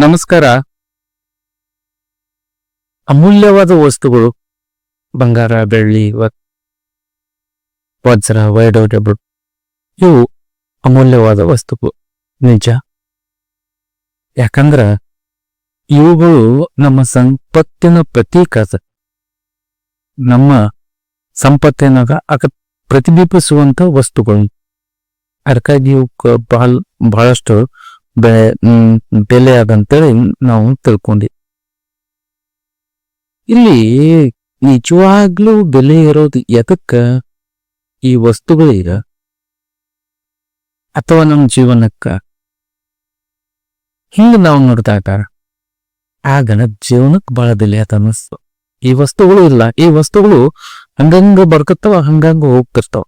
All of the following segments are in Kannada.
ನಮಸ್ಕಾರ. ಅಮೂಲ್ಯವಾದ ವಸ್ತುಗಳು. ಬಂಗಾರ, ಬೆಳ್ಳಿ ವಜ್ರ ವೈಡೂರ್ಯಗಳು ಇವು ಅಮೂಲ್ಯವಾದ ವಸ್ತುಗಳು. ನಿಜ. ಯಾಕಂದ್ರ ಇವುಗಳು ನಮ್ಮ ಸಂಪತ್ತಿನ ಪ್ರತೀಕ. ನಮ್ಮ ಸಂಪತ್ತಿನ ಅಕ ಪ್ರತಿಬಿಂಬಿಸುವಂತ ವಸ್ತುಗಳು. ಅದಕ್ಕಾಗಿ ಇವು ಬಹಳ ಬಹಳಷ್ಟು ಹ್ಮ್, ಬೆಲೆ ಅದಂತೇಳಿ ನಾವು ತಿಳ್ಕೊಂಡಿ. ಇಲ್ಲಿ ನಿಜವಾಗ್ಲೂ ಬೆಲೆ ಇರೋದು ಎದಕ್ಕ? ಈ ವಸ್ತುಗಳಿಗ? ಅಥವಾ ನಮ್ಮ ಜೀವನಕ್ಕ? ಹಿಂಗ ನಾವು ನೋಡಿದಾಗ ಆಗ ಜೀವನಕ್ಕೆ ಬಹಳ ಬೆಲೆ ಅದ ಅನ್ನಿಸ್ತು. ಈ ವಸ್ತುಗಳು ಇಲ್ಲ. ಈ ವಸ್ತುಗಳು ಹಂಗಂಗ ಬರ್ಕತ್ತವ ಹಂಗಂಗ ಹೋಗ್ತಿರ್ತಾವ.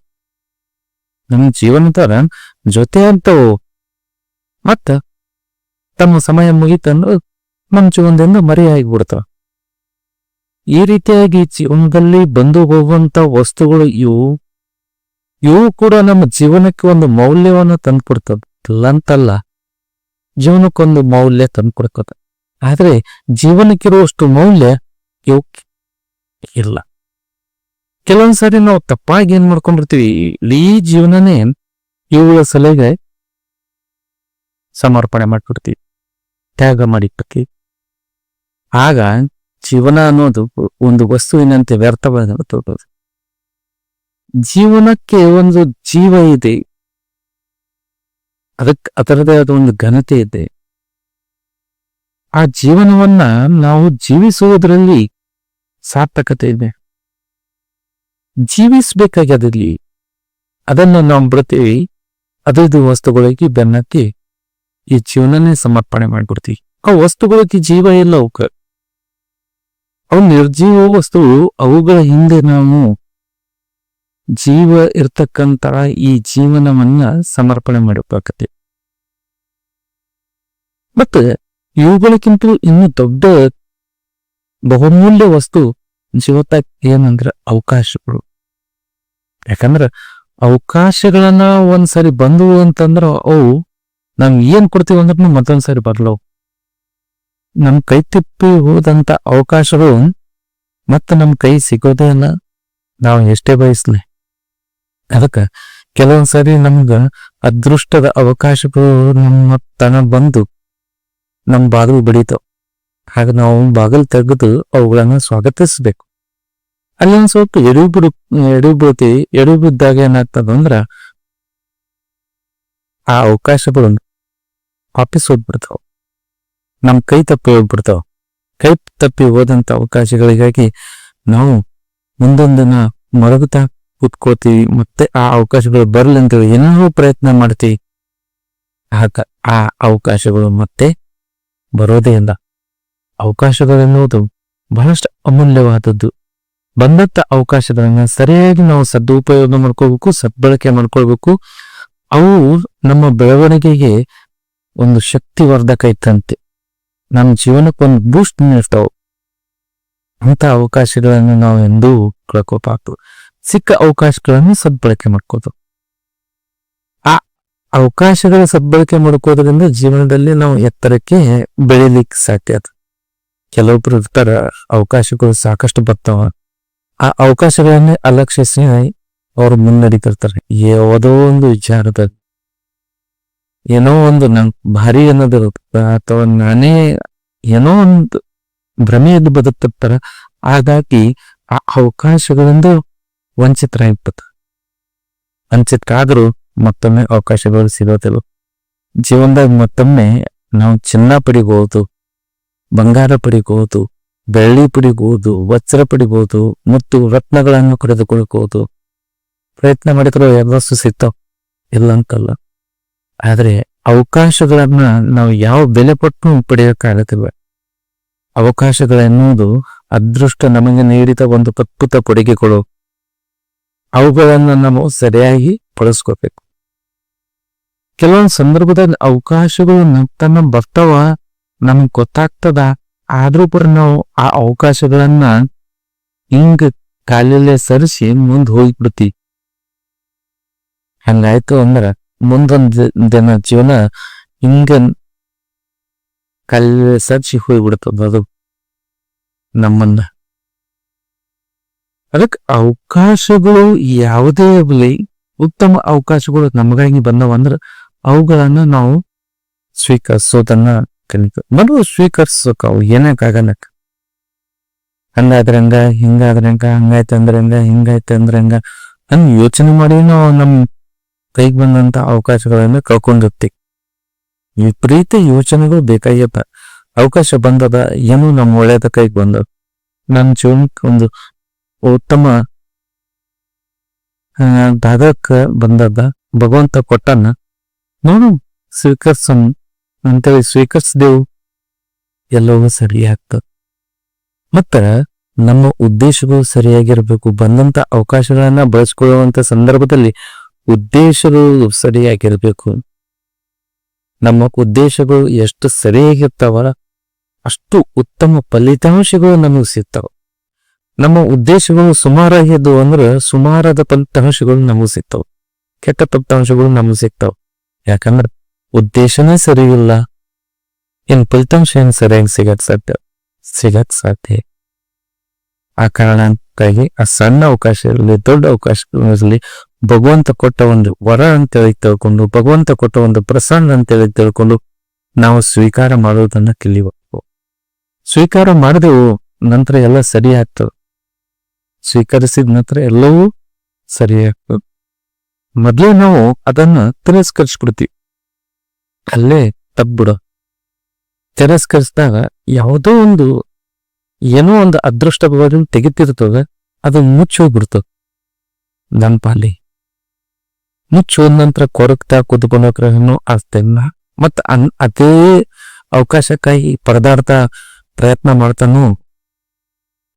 ನಮ್ಮ ಜೀವನದ ಜೊತೆ ಅಂತವು ಮತ್ತ ತಮ್ಮ ಸಮಯ ಮಂಚುವಂದೆಂದು ಮರೆಯಾಗಿ ಮರೆಯಾಗಿಬಿಡ್ತಾವ ಈ ರೀತಿಯಾಗಿ ಜೀವನದಲ್ಲಿ ಬಂದು ಹೋಗುವಂತ ವಸ್ತುಗಳು ಇವು. ಇವು ಕೂಡ ನಮ್ಮ ಜೀವನಕ್ಕೆ ಒಂದು ಮೌಲ್ಯವನ್ನು ತಂದ್ಕೊಡ್ತದ ಅಂತಲ್ಲ ಜೀವನಕ್ಕೊಂದು ಮೌಲ್ಯ ತಂದ್ಕೊಡ್ತದ. ಆದ್ರೆ ಜೀವನಕ್ಕಿರುವಷ್ಟು ಮೌಲ್ಯ ಇವು ಇಲ್ಲ. ಕೆಲವೊಂದ್ಸರಿ ನಾವು ತಪ್ಪಾಗಿ ಏನ್ ಮಾಡ್ಕೊಂಡಿರ್ತೀವಿ, ಇಡೀ ಜೀವನನೇ ಇವುಗಳ ಸಲಹೆಗೆ ಸಮರ್ಪಣೆ ಮಾಡಿಬಿಡ್ತೀವಿ ತ್ಯಾಗ ಮಾಡಿಬಿಡ್ತೀವಿ ಆಗ ಜೀವನ ಅನ್ನೋದು ಒಂದು ವಸ್ತುವಿನಂತೆ ವ್ಯರ್ಥವಾದ ತೋರೋದು ಜೀವನಕ್ಕೆ ಒಂದು ಜೀವ ಇದೆ. ಅದಕ್ಕೆ ಅದರದೇ ಆದ ಒಂದು ಘನತೆ ಇದೆ. ಆ ಜೀವನವನ್ನ ನಾವು ಜೀವಿಸುವುದರಲ್ಲಿ ಸಾರ್ಥಕತೆ ಇದೆ. ಜೀವಿಸ್ಬೇಕಾಗ್ಯದಲ್ಲಿ ಅದನ್ನು ನಾವು ಬಿಡ್ತೀವಿ. ಅದರದ್ದು ವಸ್ತುಗಳಿಗೆ ಬೆನ್ನತ್ತಿ ಈ ಜೀವನನೇ ಸಮರ್ಪಣೆ ಮಾಡ್ಬಿಡ್ತೀವಿ. ಆ ವಸ್ತುಗಳಿಗೆ ಜೀವ ಇಲ್ಲ ಅವಕ್ಕ. ಅವು ನಿರ್ಜೀವ ವಸ್ತುಗಳು, ಅವುಗಳ ಹಿಂದೆ ನಾವು ಜೀವ ಇರ್ತಕ್ಕಂತ ಈ ಜೀವನವನ್ನ ಸಮರ್ಪಣೆ ಮಾಡಬೇಕಾಗತ್ತೆ. ಮತ್ತೆ ಇವುಗಳಕ್ಕಿಂತ ಇನ್ನು ದೊಡ್ಡ ಬಹುಮೂಲ್ಯ ವಸ್ತು ಜೀವತ ಏನಂದ್ರ ಅವಕಾಶಗಳು. ಯಾಕಂದ್ರ ಅವಕಾಶಗಳನ್ನ ಒಂದ್ಸರಿ ಬಂದವು ಅಂತಂದ್ರ ಅವು ನಾವ್ ಏನು ಕೊಡ್ತೀವಿ ಅಂದ್ರೂ ಮತ್ತೊಂದ್ಸರಿ ಬರ್ಲವು ನಮ್ಮ ಕೈ ತಿಪ್ಪಿ ಹೋದಂಥ ಅವಕಾಶಗಳು ಮತ್ತೆ ನಮ್ಮ ಕೈ ಸಿಗೋದೇ ಇಲ್ಲ ನಾವು ಎಷ್ಟೇ ಬಯಸ್ಲಿ. ಅದಕ್ಕ ಕೆಲವೊಂದ್ಸರಿ ನಮ್ಗೆ ಅದೃಷ್ಟದ ಅವಕಾಶಗಳು ನಮ್ಮ ತನ ಬಂದು ನಮ್ಮ ಬಾಗಿಲು ಬಡಿತಾವ. ಹಾಗ ನಾವು ಬಾಗಿಲು ತೆಗೆದು ಅವುಗಳನ್ನ ಸ್ವಾಗತಿಸಬೇಕು. ಅಲ್ಲಿ ಒಂದು ಸ್ವಲ್ಪ ಎಡುಬಿಡು ಬಿಡು ಎಡುಬಿದ್ದಾಗ ಏನಾಗ್ತದಂದ್ರ ಆ ಅವಕಾಶಗಳು ವಾಪಸ್ ಹೋಗ್ಬಿಡ್ತಾವ. ನಮ್ಮ ಕೈ ತಪ್ಪಿ ಹೋಗ್ಬಿಡ್ತಾವ. ಕೈ ತಪ್ಪಿ ಹೋದಂತ ಅವಕಾಶಗಳಿಗಾಗಿ ನಾವು ಮುಂದೊಂದನ್ನ ಮರಗುತ್ತಾ ಕುತ್ಕೋತೀವಿ. ಮತ್ತೆ ಆ ಅವಕಾಶಗಳು ಬರಲಿ ಅಂತೇಳಿ ಏನಾದರೂ ಪ್ರಯತ್ನ ಮಾಡ್ತೀವಿ. ಆಗ ಆ ಅವಕಾಶಗಳು ಮತ್ತೆ ಬರೋದೇ ಇಲ್ಲ. ಅವಕಾಶಗಳೆನ್ನುವುದು ಬಹಳಷ್ಟು ಅಮೂಲ್ಯವಾದದ್ದು. ಬಂದಂತ ಅವಕಾಶಗಳನ್ನ ಸರಿಯಾಗಿ ನಾವು ಸದುಪಯೋಗ ಮಾಡ್ಕೋಬೇಕು ಸದ್ಬಳಕೆ ಮಾಡ್ಕೊಳ್ಬೇಕು. ಅವು ನಮ್ಮ ಬೆಳವಣಿಗೆಗೆ ಒಂದು ಶಕ್ತಿವರ್ಧಕ ಇತ್ತಂತೆ ನಮ್ಮ ಜೀವನಕ್ಕೆ ಒಂದು ಬೂಸ್ಟ್ ನೀಡ್ತಾವ. ಅಂತ ಅವಕಾಶಗಳನ್ನು ನಾವು ಎಂದೂ ಕಳ್ಕೋಬಾರ್ದು ಸಿಕ್ಕ ಅವಕಾಶಗಳನ್ನು ಸದ್ಬಳಕೆ ಮಾಡ್ಕೋದು ಆ ಅವಕಾಶಗಳ ಸದ್ಬಳಕೆ ಮಾಡ್ಕೋದ್ರಿಂದ ಜೀವನದಲ್ಲಿ ನಾವು ಎತ್ತರಕ್ಕೆ ಬೆಳಿಲಿಕ್ಕೆ ಸಾಧ್ಯ ಅದು. ಕೆಲವೊಬ್ರು ಇರ್ತಾರ, ಅವಕಾಶಗಳು ಸಾಕಷ್ಟು ಬರ್ತಾವ. ಆ ಅವಕಾಶಗಳನ್ನೇ ಅಲಕ್ಷಿಸಿ ಅವ್ರು ಮುನ್ನಡೀತಿರ್ತಾರೆ. ಯಾವುದೋ ಒಂದು ವಿಚಾರದ ಏನೋ ಒಂದು ನನ್ ಭಾರಿ ಅನ್ನೋದಿರುತ್ತೆ ಅಥವಾ ನಾನೇ ಏನೋ ಒಂದು ಭ್ರಮೆಯಲ್ಲಿ ಬದುಕ್ತಿರ್ತಾರ ಹಾಗಾಗಿ ಆ ಅವಕಾಶಗಳಿಂದ ವಂಚಿತರಾಗ್ಬಿಡ್ತ ವಂಚಿತರಾದ್ರೂ ಮತ್ತೊಮ್ಮೆ ಅವಕಾಶಗಳು ಸಿಗೋದಿಲ್ಲ. ಜೀವನದಾಗ ಮತ್ತೊಮ್ಮೆ ನಾವು ಚಿನ್ನ ಪಡಿಬಹುದು ಬಂಗಾರ ಪಡಿಬಹುದು ಬೆಳ್ಳಿ ಪಡಿಬಹುದು ವಜ್ರ ಪಡಿಬಹುದು ಮತ್ತು ರತ್ನಗಳನ್ನು ಪಡೆದುಕೊಳ್ಳಬಹುದು ಪ್ರಯತ್ನ ಮಾಡಿದ್ರು ಎಲ್ಲಷ್ಟು ಸಿಗ್ತಾವ. ಇಲ್ಲ ಅಂತಲ್ಲ ಆದ್ರೆ ಅವಕಾಶಗಳನ್ನ ನಾವು ಯಾವ ಬೆಲೆ ಪಟ್ಟು ಪಡೆಯೋಕ್ಕಾಗತ್ತಿಲ್ಲ. ಅವಕಾಶಗಳೆನ್ನುವುದು ಅದೃಷ್ಟ ನಮಗೆ ನೀಡಿದ ಒಂದು ಅದ್ಭುತ ಕೊಡುಗೆಗಳು ಅವುಗಳನ್ನು ನಾವು ಸರಿಯಾಗಿ ಬಳಸ್ಕೋಬೇಕು. ಕೆಲವೊಂದು ಸಂದರ್ಭದಲ್ಲಿ ಅವಕಾಶಗಳು ನಮ್ಮ ಬರ್ತಾವ ನಮ್ಗೆ ಗೊತ್ತಾಗ್ತದ, ಆದ್ರೂ ಕೂಡ ನಾವು ಆ ಅವಕಾಶಗಳನ್ನ ಹಿಂಗ ಕಾಲಲ್ಲೇ ಸರಿಸಿ ಮುಂದೆ ಹೋಗಿಬಿಡ್ತಿ ಹಂಗಾಯ್ತು ಅಂದ್ರ ಮುಂದೊಂದ್ ದಿನ ಜೀವನ ಹಿಂಗ ಕಲ್ಲು ಸಜ್ಜಿ ಹೋಗ್ಬಿಡ್ತದ ಅದು. ನಮ್ಮನ್ನ. ಅದಕ್ಕೆ ಅವಕಾಶಗಳು ಯಾವುದೇ ಇರಲಿ ಉತ್ತಮ ಅವಕಾಶಗಳು ನಮಗಾಗಿ ಬಂದವಂದ್ರ ಅವುಗಳನ್ನ ನಾವು ಸ್ವೀಕರಿಸೋದನ್ನ ಕಲಿತು ಮರು ಸ್ವೀಕರಿಸೋಕ ಅವು ಏನಕ್ಕಾಗಲ್ಲ ಹಂಗಾದ್ರೆ ಹಿಂಗಾದ್ರಂಗ ಹಿಂಗಾದ್ರೆ ಹಂಗ ಹಂಗಾಯ್ತು ಅಂದ್ರೆ ಹಂಗ ಯೋಚನೆ ಮಾಡಿ ನಾವು ನಮ್ ಕೈಗೆ ಬಂದಂತ ಅವಕಾಶಗಳನ್ನು ಕಳ್ಕೊಂಡಿರ್ತಿ. ವಿಪರೀತ ಯೋಚನೆಗಳು ಬೇಕಾಗ್ಯಪ್ಪ. ಅವಕಾಶ ಬಂದದ ಏನು ನಮ್ಮ ಒಳ್ಳೆಯದ ಕೈಗೆ ಬಂದದ. ನನ್ನ ಜೀವನಕ್ಕೆ ಒಂದು ಉತ್ತಮ ಆ, ದಾದಕ್ಕ ಬಂದದ. ಭಗವಂತ ಕೊಟ್ಟನ ನೋಡು ಸ್ವೀಕರಿಸನ್ ಅಂತೇಳಿ ಸ್ವೀಕರಿಸಿದೆವು. ಎಲ್ಲವೂ ಸರಿ ಆಗ್ತದ. ಮತ್ತ ನಮ್ಮ ಉದ್ದೇಶಗಳು ಸರಿಯಾಗಿರಬೇಕು. ಬಂದಂತ ಅವಕಾಶಗಳನ್ನ ಬಳಸ್ಕೊಳ್ಳುವಂತ ಸಂದರ್ಭದಲ್ಲಿ ಉದ್ದೇಶಗಳು ಸರಿಯಾಗಿರಬೇಕು. ನಮ್ಮ ಉದ್ದೇಶಗಳು ಎಷ್ಟು ಸರಿಯಾಗಿರ್ತಾವ ಅಷ್ಟು ಉತ್ತಮ ಫಲಿತಾಂಶಗಳು ನಮಗೆ ಸಿಗ್ತಾವ. ನಮ್ಮ ಉದ್ದೇಶಗಳು ಸುಮಾರಾಗಿದ್ದು ಅಂದ್ರೆ ಸುಮಾರಾದ ಫಲಿತಾಂಶಗಳು ನಮಗೆ ಸಿಗ್ತಾವ. ಕೆಟ್ಟ ಫಲಿತಾಂಶಗಳು ನಮಗೆ ಸಿಗ್ತಾವ. ಯಾಕಂದ್ರೆ ಉದ್ದೇಶನೇ ಸರಿ ಇಲ್ಲ ಫಲಿತಾಂಶ ಏನ್ ಸರಿಯಾಗಿ ಸಿಗಕ್ ಸಾಧ್ಯ? ಸಿಗಕ್ ಸಾಧ್ಯ. ಆ ಕಾರಣಕ್ಕಾಗಿ ಆ ಸಣ್ಣ ಅವಕಾಶ ಇರಲಿ ದೊಡ್ಡ ಅವಕಾಶಗಳು ಇರಲಿ ಭಗವಂತ ಕೊಟ್ಟ ಒಂದು ವರ ಅಂತೇಳಿ ತಿಳ್ಕೊಂಡು, ಭಗವಂತ ಕೊಟ್ಟ ಒಂದು ಪ್ರಸನ್ನ ಅಂತೇಳಿ ತಿಳ್ಕೊಂಡು ನಾವು ಸ್ವೀಕಾರ ಮಾಡೋದನ್ನ ಕಲಿಬೇಕು ಸ್ವೀಕಾರ ಮಾಡಿದೆವು ನಂತರ ಎಲ್ಲ ಸರಿ ಆಗ್ತದೆ. ಸ್ವೀಕರಿಸಿದ ನಂತರ ಎಲ್ಲವೂ ಸರಿ ಆಗ್ತದೆ. ಮೊದಲೇ ನಾವು ಅದನ್ನ ತಿರಸ್ಕರಿಸ್ಬಿಡ್ತೀವಿ ಅಲ್ಲೇ ತಪ್ಪಿಬಿಡ ತಿರಸ್ಕರಿಸಿದಾಗ ಯಾವುದೋ ಒಂದು, ಏನೋ ಒಂದು ಅದೃಷ್ಟ ತೆಗಿತಿರ್ತದ ಅದು ಮುಚ್ಚಿ ಹೋಗ್ಬಿಡ್ತದ ನನ್ನ ಪಾಲಿ. ಮುಚ್ಚಿ ಹೋದ ನಂತರ ಕೊರಗ್ತಾ ಕುತ್ಕೊಂಡೋಕ್ರನು ಆಗ್ತಿಲ್ಲ ಮತ್ತ ಅನ್ ಅದೇ ಅವಕಾಶಕ್ಕಾಗಿ ಪರದಾಡ್ತ ಪ್ರಯತ್ನ ಮಾಡ್ತಾನು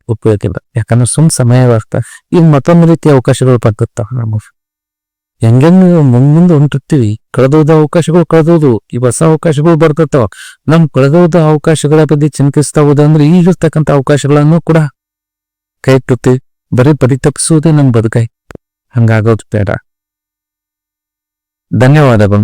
ಉಪಯೋಗ ಇಲ್ಲ. ಯಾಕಂದ್ರೆ ಸುಮ್ ಸಮಯ ವ್ಯರ್ಥ. ಈಗ ಮತ್ತೊಂದು ರೀತಿ ಅವಕಾಶಗಳು ಬರ್ತಿರ್ತಾವ ನಮಗ್ ಹೆಂಗೆಂಗ್ ಮುಂದ್ ಮುಂದೆ ಹೊಂಟಿರ್ತೀವಿ? ಕಳೆದೋದ ಅವಕಾಶಗಳು ಕಳೆದೋದು. ಈ ಹೊಸ ಅವಕಾಶಗಳು ಬರ್ತಿರ್ತಾವ ನಮ್ ಕಳೆದೋದ ಅವಕಾಶಗಳ ಬಗ್ಗೆ ಚಿಂತಿಸ್ತಾ ಹೋದಂದ್ರೆ ಈಗಿರ್ತಕ್ಕಂಥ ಅವಕಾಶಗಳನ್ನು ಕೂಡ ಕೈ ಬರಿ ಬರೀ ಪರಿತಪ್ಪಿಸುವುದೇ ನಮ್ ಬದುಕೈ. ಹಂಗಾಗೋದು ಬೇಡ. ధన్యవాదం